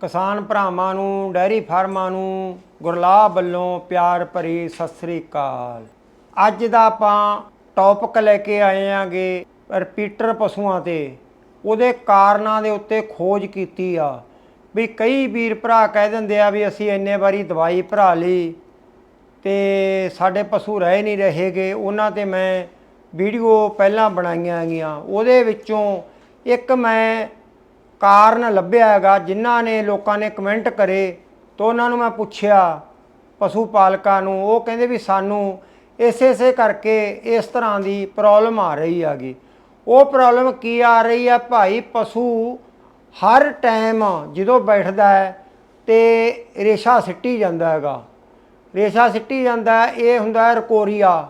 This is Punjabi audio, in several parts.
ਕਿਸਾਨ ਭਰਾਵਾਂ ਨੂੰ, ਡੈਰੀ ਫਾਰਮਾਂ ਨੂੰ ਗੁਰਲਾਬ ਵੱਲੋਂ ਪਿਆਰ ਭਰੀ ਸਤਿ ਸ੍ਰੀ ਅਕਾਲ। ਅੱਜ ਦਾ ਆਪਾਂ ਟੌਪਿਕ ਲੈ ਕੇ ਆਏ ਆਂਗੇ ਰਿਪੀਟਰ ਪਸ਼ੂਆਂ ਤੇ। ਉਹਦੇ ਕਾਰਨਾਂ ਦੇ ਉੱਤੇ ਖੋਜ ਕੀਤੀ ਆ। ਵੀ ਕਈ ਵੀਰ ਭਰਾ ਕਹਿ ਦਿੰਦੇ ਆ ਵੀ ਅਸੀਂ ਇੰਨੇ ਵਾਰੀ ਦਵਾਈ ਭਰਾ ਲਈ ਤੇ ਸਾਡੇ ਪਸ਼ੂ ਰਹਿ ਨਹੀਂ ਰਹੇਗੇ। ਉਹਨਾਂ ਤੇ ਮੈਂ ਵੀਡੀਓ ਪਹਿਲਾਂ ਬਣਾਈਆਂ ਹੈਗੀਆਂ ਉਹਦੇ ਵਿੱਚੋਂ ਇੱਕ ਮੈਂ ਕਾਰਨ ਲੱਭਿਆ ਹੈਗਾ, ਜਿਨ੍ਹਾਂ ਨੇ ਲੋਕਾਂ ਨੇ ਕਮੈਂਟ ਕਰੇ ਤਾਂ ਉਹਨਾਂ ਨੂੰ ਮੈਂ ਪੁੱਛਿਆ ਪਸ਼ੂ ਪਾਲਕਾਂ ਨੂੰ, ਉਹ ਕਹਿੰਦੇ ਵੀ ਸਾਨੂੰ ਇਸੇ ਇਸੇ ਕਰਕੇ ਇਸ ਤਰ੍ਹਾਂ ਦੀ ਪ੍ਰੋਬਲਮ ਆ ਰਹੀ ਹੈਗੀ। ਉਹ ਪ੍ਰੋਬਲਮ ਕੀ ਆ ਰਹੀ ਆ ਭਾਈ, ਪਸ਼ੂ ਹਰ ਟਾਈਮ ਜਦੋਂ ਬੈਠਦਾ ਹੈ ਤੇ ਰੇਸ਼ਾ ਸਿੱਟੀ ਜਾਂਦਾ ਹੈਗਾ। ਰੇਸ਼ਾ ਸਿੱਟੀ ਜਾਂਦਾ, ਇਹ ਹੁੰਦਾ ਹੈ ਰਕੋਰੀਆ।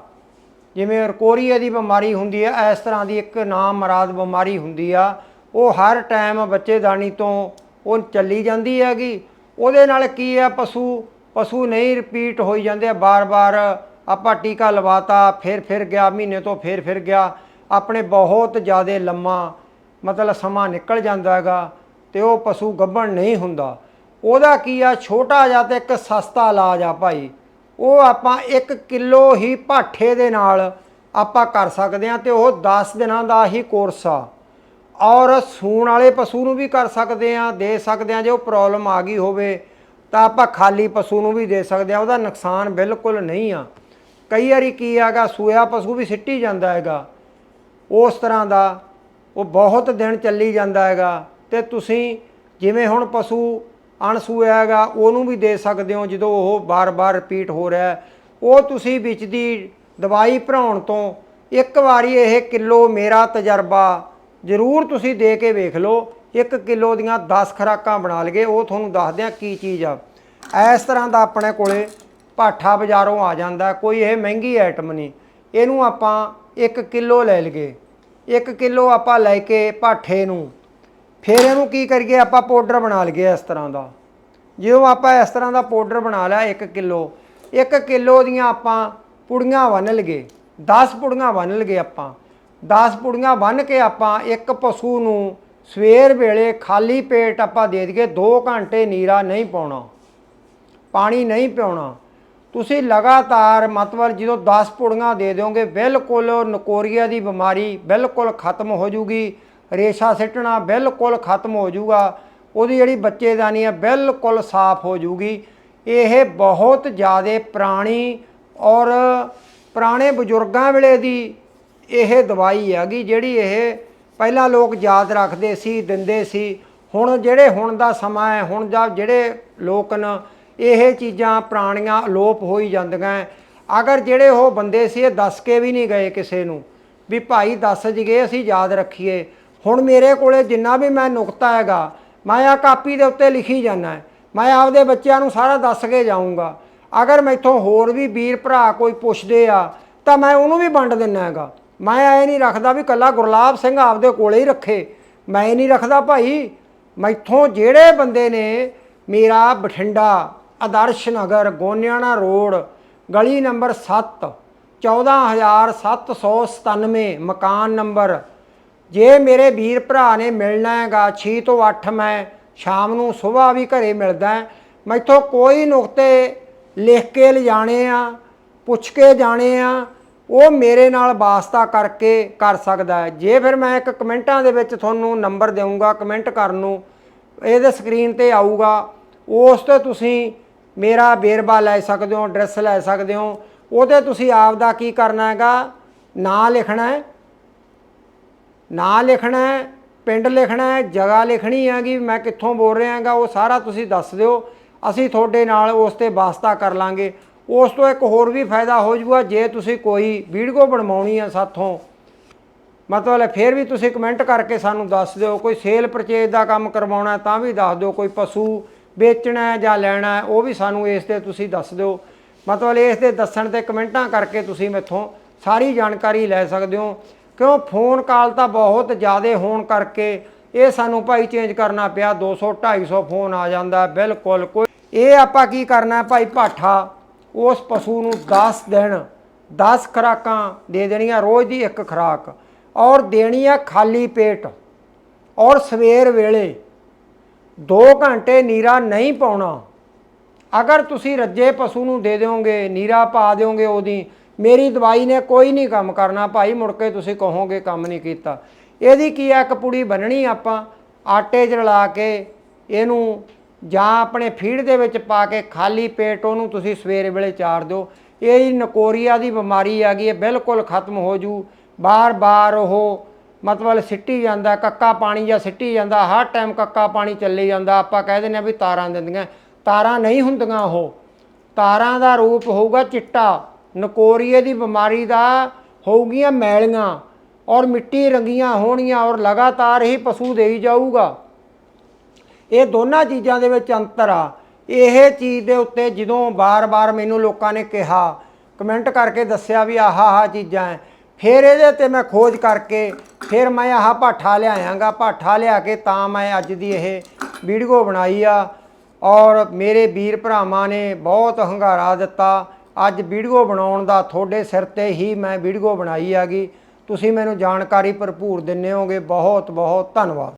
ਜਿਵੇਂ ਰਕੋਰੀਆ ਦੀ ਬਿਮਾਰੀ ਹੁੰਦੀ ਹੈ, ਇਸ ਤਰ੍ਹਾਂ ਦੀ ਇੱਕ ਨਾਮ ਮਰਾਦ ਬਿਮਾਰੀ ਹੁੰਦੀ ਆ। ਉਹ ਹਰ ਟਾਈਮ ਬੱਚੇਦਾਨੀ ਤੋਂ ਉਹ ਚੱਲੀ ਜਾਂਦੀ ਹੈਗੀ। ਉਹਦੇ ਨਾਲ ਕੀ ਆ ਪਸ਼ੂ? ਪਸ਼ੂ ਨਹੀਂ ਰਿਪੀਟ ਹੋਈ ਜਾਂਦੇ ਆ। ਬਾਰ-ਬਾਰ ਆਪਾਂ ਟੀਕਾ ਲਵਾਤਾ, ਫਿਰ ਫਿਰ ਗਿਆ, ਮਹੀਨੇ ਤੋਂ ਫਿਰ ਫਿਰ ਗਿਆ। ਆਪਣੇ ਬਹੁਤ ਜ਼ਿਆਦਾ ਲੰਮਾ, ਮਤਲਬ ਸਮਾਂ ਨਿਕਲ ਜਾਂਦਾ ਹੈਗਾ ਤੇ ਉਹ ਪਸ਼ੂ ਗੱਭਣ ਨਹੀਂ ਹੁੰਦਾ। ਉਹਦਾ ਕੀ ਆ? ਛੋਟਾ ਜਿਹਾ ਤੇ ਇੱਕ ਸਸਤਾ ਇਲਾਜ ਆ ਭਾਈ। ਉਹ ਆਪਾਂ 1 ਕਿਲੋ ਹੀ ਪਾਠੇ ਦੇ ਨਾਲ ਆਪਾਂ ਕਰ ਸਕਦੇ ਹਾਂ ਤੇ ਉਹ 10 ਦਿਨਾਂ ਦਾ ਹੀ ਕੋਰਸ ਆ। ਔਰ ਸੂਣ ਵਾਲੇ ਪਸ਼ੂ ਨੂੰ ਵੀ ਕਰ ਸਕਦੇ ਆ ਦੇ ਸਕਦੇ ਆ ਜੇ ਉਹ ਪ੍ਰੋਬਲਮ ਆ ਗਈ ਹੋਵੇ, ਤਾਂ ਆਪਾਂ ਖਾਲੀ ਪਸ਼ੂ ਨੂੰ ਵੀ ਦੇ ਸਕਦੇ ਆ ਉਹਦਾ ਨੁਕਸਾਨ ਬਿਲਕੁਲ ਨਹੀਂ ਆ। ਕਈ ਵਾਰੀ ਕੀ ਆਗਾ ਸੂਇਆ ਪਸ਼ੂ ਵੀ ਸਿੱਟੀ ਜਾਂਦਾ ਹੈਗਾ। ਉਸ ਤਰ੍ਹਾਂ ਦਾ ਉਹ ਬਹੁਤ ਦਿਨ ਚੱਲੀ ਜਾਂਦਾ ਹੈਗਾ ਤੇ ਤੁਸੀਂ ਜਿਵੇਂ ਹੁਣ ਪਸ਼ੂ ਅਣਸੂਇਆ ਹੈਗਾ, ਉਹਨੂੰ ਵੀ ਦੇ ਸਕਦੇ ਹੋ, ਜਦੋਂ ਉਹ ਬਾਰ-ਬਾਰ ਰਿਪੀਟ ਹੋ ਰਿਹਾ ਉਹ ਤੁਸੀਂ ਵਿੱਚ ਦੀ ਦਵਾਈ ਭਰਾਉਣ ਤੋਂ ਇੱਕ ਵਾਰੀ ਇਹ ਕਿਲੋ ਮੇਰਾ ਤਜਰਬਾ ਜ਼ਰੂਰ ਤੁਸੀਂ ਦੇ ਕੇ ਵੇਖ ਲਓ। ਇੱਕ ਕਿਲੋ ਦੀਆਂ 10 ਖਰਾਕਾਂ ਬਣਾ ਲਗੇ ਉਹ ਤੁਹਾਨੂੰ ਦੱਸਦੇ ਆ ਕੀ ਚੀਜ਼ ਆ। ਇਸ ਤਰ੍ਹਾਂ ਦਾ ਆਪਣੇ ਕੋਲੇ ਪਾਠਾ ਬਾਜ਼ਾਰੋਂ ਆ ਜਾਂਦਾ, ਕੋਈ ਇਹ ਮਹਿੰਗੀ ਆਈਟਮ ਨਹੀਂ। ਇਹਨੂੰ ਆਪਾਂ 1 ਕਿਲੋ ਲੈ ਲਈਏ। 1 ਕਿਲੋ ਆਪਾਂ ਲੈ ਕੇ ਪਾਠੇ ਨੂੰ। ਫਿਰ ਇਹਨੂੰ ਕੀ ਕਰੀਏ, ਆਪਾਂ ਪਾਊਡਰ ਬਣਾ ਲਈਏ ਇਸ ਤਰ੍ਹਾਂ ਦਾ। ਜਿਉਂ ਆਪਾਂ ਇਸ ਤਰ੍ਹਾਂ ਦਾ ਪਾਊਡਰ ਬਣਾ ਲਿਆ 1 ਕਿਲੋ 1 ਕਿਲੋ ਦੀਆਂ ਆਪਾਂ ਪੁੜੀਆਂ ਬੰਨ ਲਈਏ। 10 ਪੁੜੀਆਂ ਬੰਨ ਲਈਏ ਆਪਾਂ। 10 ਪੁੜੀਆਂ ਬੰਨ ਕੇ ਆਪਾਂ ਇੱਕ ਪਸ਼ੂ ਨੂੰ ਸਵੇਰ ਵੇਲੇ ਖਾਲੀ ਪੇਟ ਆਪਾਂ ਦੇ ਦਈਏ 2 ਘੰਟੇ ਨੀਰਾ ਨਹੀਂ ਪਾਉਣਾ, ਪਾਣੀ ਨਹੀਂ ਪਿਉਣਾ ਤੁਸੀਂ ਲਗਾਤਾਰ ਮਤਲਬ ਜਦੋਂ 10 ਪੁੜੀਆਂ ਦੇ ਦਿਓਗੇ, ਬਿਲਕੁਲ ਨਕੋਰੀਆ ਦੀ ਬਿਮਾਰੀ ਬਿਲਕੁਲ ਖਤਮ ਹੋ ਜੂਗੀ, ਰੇਸ਼ਾ ਸਿੱਟਣਾ ਬਿਲਕੁਲ ਖਤਮ ਹੋ ਜੂਗਾ, ਉਹਦੀ ਜਿਹੜੀ ਬੱਚੇਦਾਨੀ ਹੈ ਬਿਲਕੁਲ ਸਾਫ਼ ਹੋ ਜੂਗੀ। ਇਹ ਬਹੁਤ ਜ਼ਿਆਦਾ ਪੁਰਾਣੀ ਔਰ ਪੁਰਾਣੇ ਬਜ਼ੁਰਗਾਂ ਵੇਲੇ ਦੀ ਇਹ ਦਵਾਈ ਹੈਗੀ ਜਿਹੜੀ ਇਹ ਪਹਿਲਾਂ ਲੋਕ ਯਾਦ ਰੱਖਦੇ ਸੀ, ਦਿੰਦੇ ਸੀ। ਹੁਣ ਜਿਹੜੇ ਹੁਣ ਦਾ ਸਮਾਂ ਹੈ, ਹੁਣ ਦਾ ਜਿਹੜੇ ਲੋਕ ਨ, ਇਹ ਚੀਜ਼ਾਂ ਪੁਰਾਣੀਆਂ ਅਲੋਪ ਹੋਈ ਜਾਂਦੀਆਂ ਅਗਰ ਜਿਹੜੇ ਉਹ ਬੰਦੇ ਸੀ, ਇਹ ਦੱਸ ਕੇ ਵੀ ਨਹੀਂ ਗਏ ਕਿਸੇ ਨੂੰ, ਵੀ ਭਾਈ ਦੱਸ ਜਗੇ ਅਸੀਂ ਯਾਦ ਰੱਖੀਏ। ਹੁਣ ਮੇਰੇ ਕੋਲੇ ਜਿੰਨਾ ਵੀ ਮੈਂ ਨੁਕਤਾ ਹੈਗਾ, ਮੈਂ ਆ ਕਾਪੀ ਦੇ ਉੱਤੇ ਲਿਖੀ ਜਾਣਾ ਮੈਂ ਆਪਦੇ ਬੱਚਿਆਂ ਨੂੰ ਸਾਰਾ ਦੱਸ ਕੇ ਜਾਊਂਗਾ। ਅਗਰ ਮੈਥੋਂ ਹੋਰ ਵੀ ਵੀਰ ਭਰਾ ਕੋਈ ਪੁੱਛਦੇ ਆ, ਤਾਂ ਮੈਂ ਉਹਨੂੰ ਵੀ ਵੰਡ ਦਿੰਨਾ ਹੈਗਾ। ਮੈਂ ਐ ਨਹੀਂ ਰੱਖਦਾ ਵੀ ਕੱਲਾ ਗੁਰਲਾਬ ਸਿੰਘ ਆਪਦੇ ਕੋਲੇ ਹੀ ਰੱਖੇ ਮੈਂ ਇਹ ਨਹੀਂ ਰੱਖਦਾ ਭਾਈ, ਮੈਥੋਂ ਜਿਹੜੇ ਬੰਦੇ ਨੇ ਮੇਰਾ ਬਠਿੰਡਾ, ਆਦਰਸ਼ ਨਗਰ, ਗੋਨਿਆਣਾ ਰੋਡ, ਗਲੀ ਨੰਬਰ 7 14797 ਮਕਾਨ ਨੰਬਰ ਜੇ ਮੇਰੇ ਵੀਰ ਭਰਾ ਨੇ ਮਿਲਣਾ ਹੈਗਾ 6 ਤੋਂ 8 ਮੈਂ ਸ਼ਾਮ ਨੂੰ ਸਵੇਰ ਵੀ ਘਰੇ ਮਿਲਦਾ ਹੈ। ਮੈਥੋਂ ਕੋਈ ਨੁਕਤੇ ਲਿਖ ਕੇ ਲਿਜਾਣੇ ਆ, ਪੁੱਛ ਕੇ ਜਾਣੇ ਆ ਉਹ ਮੇਰੇ ਨਾਲ ਵਾਸਤਾ ਕਰਕੇ ਕਰ ਸਕਦਾ ਹੈ। ਜੇ ਫਿਰ ਮੈਂ ਇੱਕ ਕਮੈਂਟਾਂ ਦੇ ਵਿੱਚ ਤੁਹਾਨੂੰ ਨੰਬਰ ਦੇਵਾਂਗਾ ਕਮੈਂਟ ਕਰਨ ਨੂੰ, ਇਹਦੇ ਸਕਰੀਨ ਤੇ ਆਊਗਾ, ਉਸ ਤੇ ਤੁਸੀਂ ਮੇਰਾ ਵੇਰਵਾ ਲੈ ਸਕਦੇ ਹੋ, ਐਡਰੈਸ ਲੈ ਸਕਦੇ ਹੋ। ਉਹਦੇ ਤੁਸੀਂ ਆਪ ਦਾ ਕੀ ਕਰਨਾ ਹੈਗਾ? ਨਾਂ ਲਿਖਣਾ ਹੈ। ਨਾਂ ਲਿਖਣਾ ਹੈ, ਪਿੰਡ ਲਿਖਣਾ ਹੈ, ਜਗ੍ਹਾ ਲਿਖਣੀ ਹੈਗੀ, ਮੈਂ ਕਿੱਥੋਂ ਬੋਲ ਰਿਹਾ ਹਾਂਗਾ, ਉਹ ਸਾਰਾ ਤੁਸੀਂ ਦੱਸ ਦਿਓ। ਅਸੀਂ ਤੁਹਾਡੇ ਨਾਲ ਉਸ ਤੇ ਵਾਸਤਾ ਕਰ ਲਾਂਗੇ। ਉਸ ਤੋਂ ਇੱਕ ਹੋਰ ਵੀ ਫਾਇਦਾ ਹੋ ਜੂਗਾ ਜੇ ਤੁਸੀਂ ਕੋਈ ਵੀਡੀਓ ਬਣਵਾਉਣੀ ਹੈ ਸਾਥੋਂ। ਮਤਲਬ ਫਿਰ ਵੀ ਤੁਸੀਂ ਕਮੈਂਟ ਕਰਕੇ ਸਾਨੂੰ ਦੱਸ ਦਿਓ, ਕੋਈ ਸੇਲ ਪਰਚੇਜ ਦਾ ਕੰਮ ਕਰਵਾਉਣਾ ਤਾਂ ਵੀ ਦੱਸ ਦਿਓ, ਕੋਈ ਪਸ਼ੂ ਵੇਚਣਾ ਜਾਂ ਲੈਣਾ ਉਹ ਵੀ ਸਾਨੂੰ ਇਸ ਤੇ ਤੁਸੀਂ ਦੱਸ ਦਿਓ। ਮਤਲਬ ਇਸ ਦੇ ਦੱਸਣ ਤੇ ਕਮੈਂਟਾਂ ਕਰਕੇ ਤੁਸੀਂ ਮੈਥੋਂ ਸਾਰੀ ਜਾਣਕਾਰੀ ਲੈ ਸਕਦੇ ਹੋ। ਕਿਉਂ ਫੋਨ ਕਾਲ ਤਾਂ ਬਹੁਤ ਜ਼ਿਆਦਾ ਹੋਣ ਕਰਕੇ ਇਹ ਸਾਨੂੰ ਭਾਈ ਚੇਂਜ ਕਰਨਾ ਪਿਆ 200 250 ਫੋਨ ਆ ਜਾਂਦਾ, ਬਿਲਕੁਲ। ਕੋਈ ਇਹ ਆਪਾਂ ਕੀ ਕਰਨਾ ਭਾਈ ਪਾਠਾ ਉਸ ਪਸ਼ੂ ਨੂੰ 10 ਦਿਨ 10 ਖੁਰਾਕਾਂ ਦੇ ਦੇਣੀਆਂ, ਰੋਜ਼ ਦੀ ਇੱਕ ਖੁਰਾਕ। ਔਰ ਦੇਣੀ ਆ ਖਾਲੀ ਪੇਟ। ਔਰ ਸਵੇਰ ਵੇਲੇ 2 ਘੰਟੇ ਨੀਰਾ ਨਹੀਂ ਪਾਉਣਾ। ਅਗਰ ਤੁਸੀਂ ਰੱਜੇ ਪਸ਼ੂ ਨੂੰ ਦੇ ਦਿਓਗੇ, ਨੀਰਾ ਪਾ ਦਿਓਗੇ ਉਹਦੀ, ਮੇਰੀ ਦਵਾਈ ਨੇ ਕੋਈ ਨਹੀਂ ਕੰਮ ਕਰਨਾ, ਭਾਈ ਮੁੜ ਕੇ ਤੁਸੀਂ ਕਹੋਗੇ ਕੰਮ ਨਹੀਂ ਕੀਤਾ। ਇਹਦੀ ਕੀ ਆ, ਇੱਕ ਪੁੜੀ ਬੰਨਣੀ ਆਪਾਂ, ਆਟੇ 'ਚ ਰਲਾ ਕੇ ਇਹਨੂੰ ਜਾਂ ਆਪਣੇ ਫੀਡ ਦੇ ਵਿੱਚ ਪਾ ਕੇ ਖਾਲੀ ਪੇਟ ਉਹਨੂੰ ਤੁਸੀਂ ਸਵੇਰ ਵੇਲੇ ਚਾਰ ਦਿਓ। ਇਹ ਜੀ ਨਕੋਰੀਆ ਦੀ ਬਿਮਾਰੀ ਆ ਗਈ ਇਹ ਬਿਲਕੁਲ ਖਤਮ ਹੋ ਜੂ। ਬਾਰ-ਬਾਰ ਉਹ ਮਤਲਬ ਸਿੱਟੀ ਜਾਂਦਾ, ਕੱਕਾ ਪਾਣੀ ਜਾਂ ਸਿੱਟੀ ਜਾਂਦਾ, ਹਰ ਟਾਈਮ ਕੱਕਾ ਪਾਣੀ ਚੱਲੇ ਜਾਂਦਾ। ਆਪਾਂ ਕਹਿ ਦਿੰਦੇ ਆ ਵੀ ਤਾਰਾਂ ਦਿੰਦੀਆਂ। ਤਾਰਾਂ ਨਹੀਂ ਹੁੰਦੀਆਂ ਉਹ। ਤਾਰਾਂ ਦਾ ਰੂਪ ਹੋਊਗਾ ਚਿੱਟਾ। ਨਕੋਰੀਏ ਦੀ ਬਿਮਾਰੀ ਦਾ ਹੋਊਗੀਆਂ ਮੈਲੀਆਂ। ਔਰ ਮਿੱਟੀ ਰੰਗੀਆਂ ਹੋਣੀਆਂ ਔਰ ਲਗਾਤਾਰ ਹੀ ਪਸ਼ੂ ਦੇਈ ਜਾਊਗਾ। ਇਹ ਦੋਨਾਂ ਚੀਜ਼ਾਂ ਦੇ ਵਿੱਚ ਅੰਤਰ ਆ। ਇਹ ਚੀਜ਼ ਦੇ ਉੱਤੇ ਜਦੋਂ ਬਾਰ-ਬਾਰ ਮੈਨੂੰ ਲੋਕਾਂ ਨੇ ਕਿਹਾ, ਕਮੈਂਟ ਕਰਕੇ ਦੱਸਿਆ ਵੀ ਆਹ ਆਹ ਚੀਜ਼ਾਂ ਹੈ ਫਿਰ ਇਹਦੇ ਤੇ ਮੈਂ ਖੋਜ ਕਰਕੇ ਫਿਰ ਮੈਂ ਆਹ ਪਾਠਾ ਲਿਆਇਆਂਗਾ। ਪਾਠਾ ਲਿਆ ਕੇ ਤਾਂ ਮੈਂ ਅੱਜ ਦੀ ਇਹ ਵੀਡੀਓ ਬਣਾਈ ਆ। ਔਰ ਮੇਰੇ ਵੀਰ ਭਰਾਵਾਂ ਨੇ ਬਹੁਤ ਹੰਗਾਰਾ ਦਿੱਤਾ। ਅੱਜ ਵੀਡੀਓ ਬਣਾਉਣ ਦਾ ਤੁਹਾਡੇ ਸਿਰ ਤੇ ਹੀ ਮੈਂ ਵੀਡੀਓ ਬਣਾਈ ਆਗੀ ਤੁਸੀਂ ਮੈਨੂੰ ਜਾਣਕਾਰੀ ਭਰਪੂਰ ਦਿੰਦੇ ਹੋਗੇ। ਬਹੁਤ ਬਹੁਤ ਧੰਨਵਾਦ।